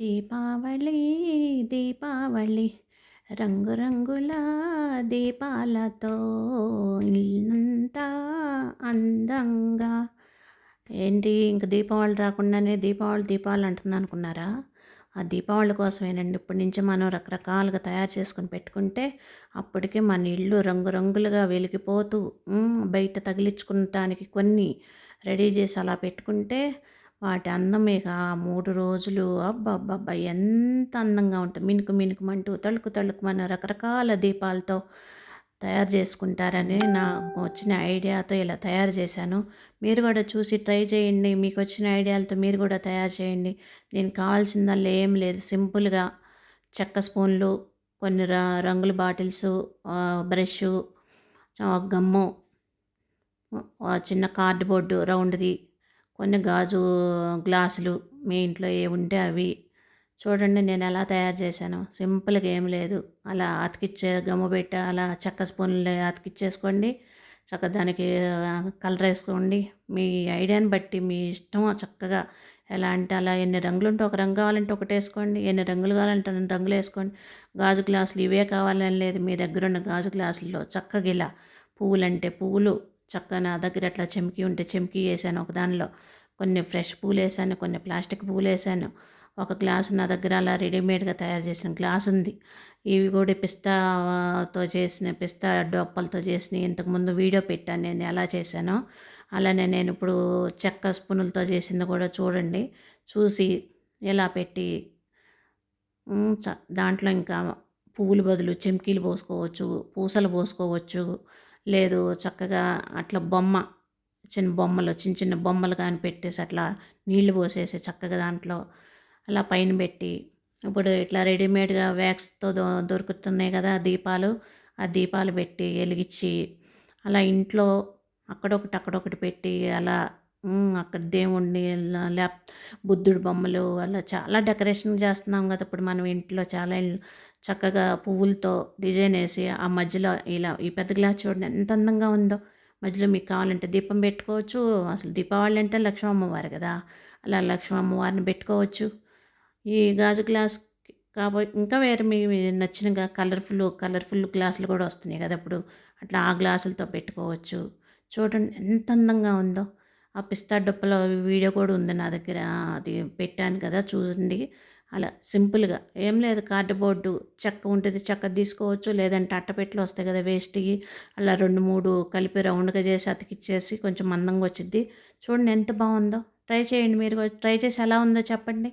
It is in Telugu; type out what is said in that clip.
దీపావళి దీపావళి రంగురంగుల దీపాలతో ఇల్లంతా అందంగా. ఏంటి ఇంక దీపావళి రాకుండానే దీపావళి దీపావళి అంటుంది అనుకున్నారా? ఆ దీపావళి కోసమేనండి ఇప్పటి నుంచి మనం రకరకాలుగా తయారు చేసుకొని పెట్టుకుంటే అప్పటికే మన ఇల్లు రంగురంగులుగా వెలిగిపోతూ బయట తగిలించుకుంటానికి కొన్ని రెడీ చేసి అలా పెట్టుకుంటే వాటి అందం ఆ మూడు రోజులు. అబ్బబ్బబ్బా! ఎంత అందంగా ఉంటుంది మినుకు మినుకుమంటూ తళుకు తళుకుమన్న రకరకాల దీపాలతో తయారు చేసుకుంటారని నాకు వచ్చిన ఐడియాతో ఇలా తయారు చేశాను. మీరు కూడా చూసి ట్రై చేయండి. మీకు వచ్చిన ఐడియాలతో మీరు కూడా తయారు చేయండి. నేను కావాల్సిందల్లా ఏం లేదు. సింపుల్గా చెక్క స్పూన్లు కొన్ని ర రంగుల బాటిల్స్ బ్రష్ గమ్ము ఆ చిన్న కార్డ్బోర్డు రౌండ్ది కొన్ని గాజు గ్లాసులు మీ ఇంట్లో ఏ ఉంటే అవి. చూడండి నేను ఎలా తయారు చేశాను. సింపుల్గా ఏం లేదు. అలా అతికిచ్చే గమ్ము పెట్టి అలా చెక్క స్పూన్లు అతికిచ్చేసుకోండి. చక్కగా దానికి కలర్ వేసుకోండి. మీ ఐడియాని బట్టి మీ ఇష్టం చక్కగా ఎలా అంటే అలా ఎన్ని రంగులు ఉంటే ఒక రంగు కావాలంటే ఒకటి వేసుకోండి. ఎన్ని రంగులు కావాలంటే రెండు రంగులు వేసుకోండి. గాజు గ్లాసులు ఇవే కావాలని లేదు. మీ దగ్గర ఉన్న గాజు గ్లాసుల్లో చక్కగా ఇలా పువ్వులు అంటే పువ్వులు చక్కగా నా దగ్గర అట్లా చెంకి ఉంటే చెంకి వేసాను ఒక దానిలో. కొన్ని ఫ్రెష్ పూలు వేసాను కొన్ని ప్లాస్టిక్ పూలు వేసాను ఒక గ్లాసు నా దగ్గర అలా రెడీమేడ్గా తయారు చేసిన గ్లాస్ ఉంది. ఇవి కూడా పిస్తాతో చేసిన పిస్తా డొప్పలతో చేసిన ఇంతకుముందు వీడియో పెట్టాను నేను ఎలా చేశానో. అలానే నేను ఇప్పుడు చెక్క స్పూనులతో చేసింది కూడా చూడండి. చూసి ఇలా పెట్టి చ- దాంట్లో ఇంకా పువ్వులు బదులు చెమ్కీలు పోసుకోవచ్చు పూసలు పోసుకోవచ్చు. లేదు చక్కగా అట్లా బొమ్మ చిన్న బొమ్మలు చిన్న చిన్న బొమ్మలు కానీ పెట్టేసి అట్లా నీళ్ళు పోసేసి చక్కగా దాంట్లో అలా పైన పెట్టి ఇప్పుడు ఇట్లా రెడీమేడ్గా వ్యాక్స్తో దొ- దొరుకుతున్నాయి కదా దీపాలు ఆ దీపాలు పెట్టి వెలిగించి అలా ఇంట్లో అక్కడొకటి అక్కడొకటి పెట్టి అలా అక్కడ దేవుణ్ణి ల్యాప్ బుద్ధుడు బొమ్మలు అలా చాలా డెకరేషన్ చేస్తున్నాం కదా! ఇప్పుడు మనం ఇంట్లో చాలా చక్కగా పువ్వులతో డిజైన్ వేసి ఆ మధ్యలో ఇలా ఈ పెద్ద గ్లాస్ చూడండి ఎంత అందంగా ఉందో! మధ్యలో మీకు కావాలంటే దీపం పెట్టుకోవచ్చు. అసలు దీపావళి అంటే లక్ష్మీ అమ్మవారు కదా! అలా లక్ష్మీ అమ్మవారిని పెట్టుకోవచ్చు. ఈ గాజు గ్లాస్ కాబట్టి ఇంకా వేరే మీ నచ్చినగా కలర్ఫుల్ కలర్ఫుల్ గ్లాసులు కూడా వస్తున్నాయి కదా! ఇప్పుడు అట్లా ఆ గ్లాసులతో పెట్టుకోవచ్చు. చూడండి ఎంత అందంగా ఉందో! ఆ పిస్తా డొప్పలో వీడియో కూడా ఉంది నా దగ్గర. అది పెట్టాను కదా చూడండి. అలా సింపుల్గా. ఏం లేదు కార్డుబోర్డు చెక్క ఉంటుంది చెక్క తీసుకోవచ్చు. లేదంటే అట్టపెట్టలు వస్తాయి కదా వేస్ట్కి. అలా రెండు మూడు కలిపి రౌండ్గా చేసి అతికిచ్చేసి కొంచెం మందంగా వచ్చింది చూడండి ఎంత బాగుందో. ట్రై చేయండి మీరు ట్రై చేసి ఎలా ఉందో చెప్పండి.